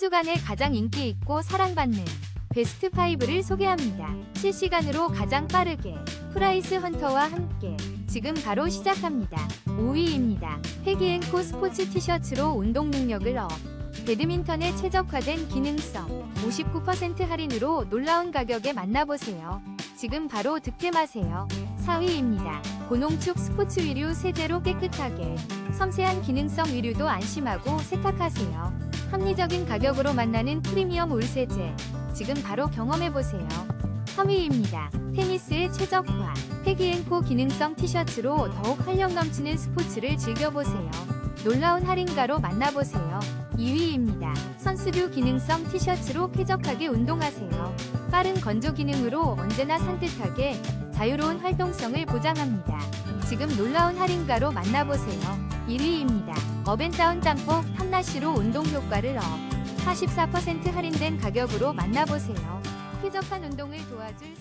주간에 가장 인기 있고 사랑받는 베스트 5를 소개합니다. 실시간으로 가장 빠르게 프라이스 헌터와 함께 지금 바로 시작합니다. 5위입니다. 패기앤코 스포츠 티셔츠로 운동 능력을 업. 배드민턴에 최적화된 기능성 59% 할인으로 놀라운 가격에 만나보세요. 지금 바로 득템하세요. 4위입니다. 고농축 스포츠 위류 세제로 깨끗하게 섬세한 기능성 위류도 안심하고 세탁하세요. 합리적인 가격으로 만나는 프리미엄 울 세제 지금 바로 경험해보세요. 3위입니다. 테니스의 최적화 패기앤코 기능성 티셔츠로 더욱 활력 넘치는 스포츠를 즐겨보세요. 놀라운 할인가로 만나보세요. 2위입니다. 선수류 기능성 티셔츠로 쾌적하게 운동하세요. 빠른 건조 기능으로 언제나 산뜻하게 자유로운 활동성을 보장합니다. 지금 놀라운 할인가로 만나보세요. 1위입니다. 어벤다운 짬뽕 탐나시로 운동 효과를 업. 44% 할인된 가격으로 만나보세요. 쾌적한 운동을 도와줄